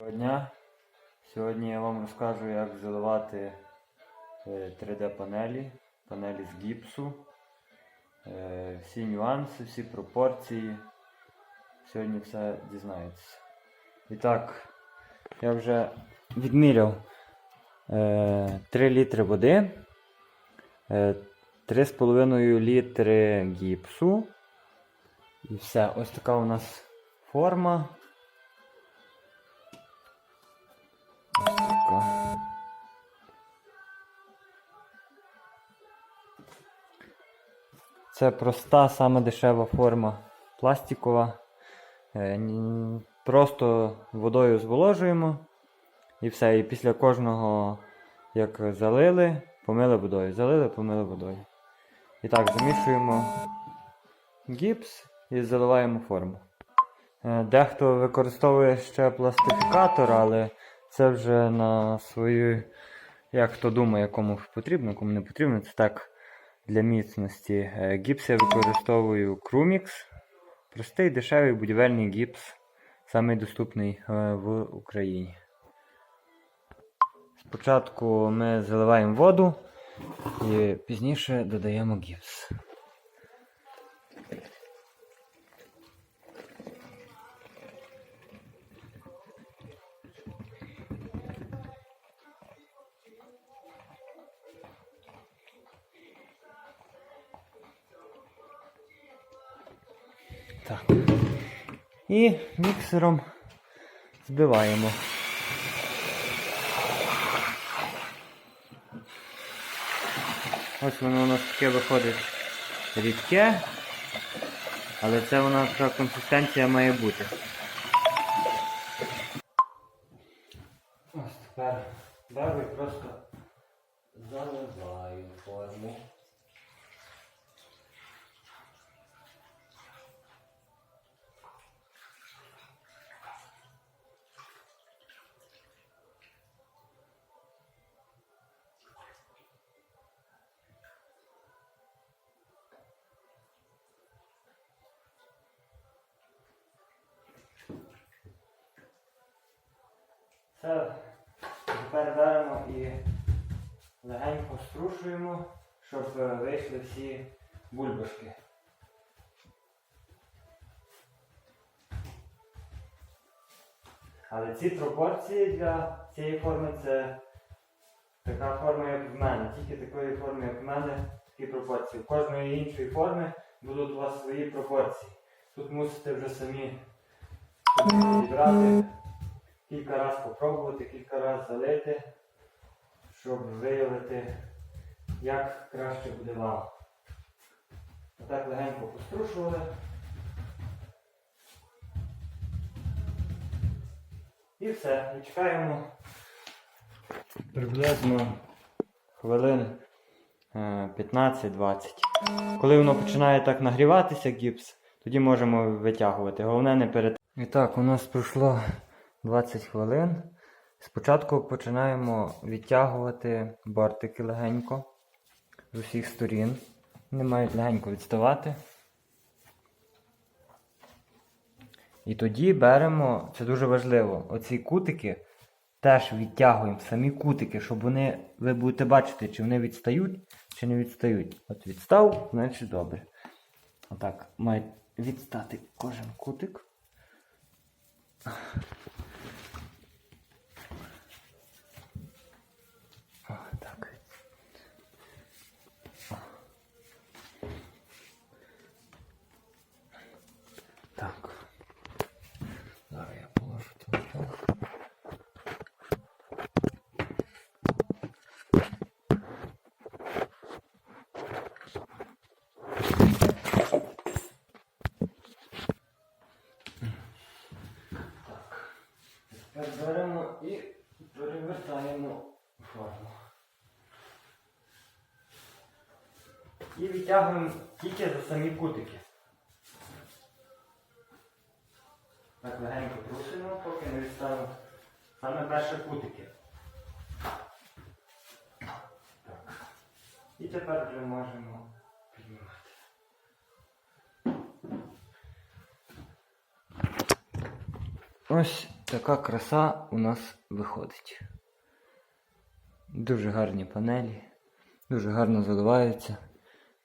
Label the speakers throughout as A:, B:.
A: Доброго дня. Сьогодні я вам розкажу, як заливати е, 3D-панелі, панелі з гіпсу. Е, Всі нюанси, всі пропорції. Сьогодні все дізнаєтеся. І так, я вже відміряв е, 3 літри води, е, 3,5 літри гіпсу. І все. Ось така у нас форма. Це проста, саме дешева форма пластикова. Е, Просто водою зволожуємо і все. І після кожного, як залили, помили водою. Залили, помили водою. І так, замішуємо гіпс і заливаємо форму. Е, Дехто використовує ще пластифікатор, але це вже на свою, як хто думає, кому потрібно, кому не потрібно. Це так для міцності. Е, Гіпс я використовую Крумікс. Простий дешевий будівельний гіпс, самий доступний е, в Україні. Спочатку ми заливаємо воду і пізніше додаємо гіпс. Так. І міксером збиваємо. Ось воно у нас таке виходить рідке, але це вона така консистенція має бути. Ось тепер і просто заливаю форму. Все, тепер беремо і легенько струшуємо, щоб е, вийшли всі бульбашки. Але ці пропорції для цієї форми це така форма, як в мене. Тільки такої форми, як в мене, такі пропорції. У кожної іншої форми будуть у вас свої пропорції. Тут мусите вже самі підібрати кілька разів попробувати, кілька разів залити, щоб виявити, як краще буде вам. Отак легенько пострушували. І все. І чекаємо приблизно хвилин е, 15-20. Коли воно починає так нагріватися, гіпс, тоді можемо витягувати. Головне не перед. І так, у нас пройшло 20 хвилин. Спочатку починаємо відтягувати бортики легенько з усіх сторін. Вони мають легенько відставати. І тоді беремо, це дуже важливо, оці кутики теж відтягуємо, самі кутики, щоб вони, ви будете бачити, чи вони відстають, чи не відстають. От відстав, значить добре. Отак, має відстати кожен кутик. О, так. О. Так. Зараз я положу телефон. Тепер беремо і перевертаємо форму. І відтягуємо тільки за самі кутики. Так легенько трусимо, поки не відставимо саме перші кутики. Так. І тепер вже можемо піднімати. Ось така краса у нас виходить. Дуже гарні панелі, дуже гарно заливаються.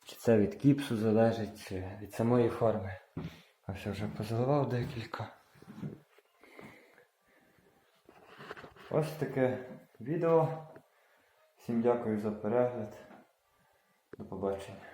A: Чи це від кіпсу залежить, чи від самої форми. Ось я вже позаливав декілька. Ось таке відео. Всім дякую за перегляд. До побачення.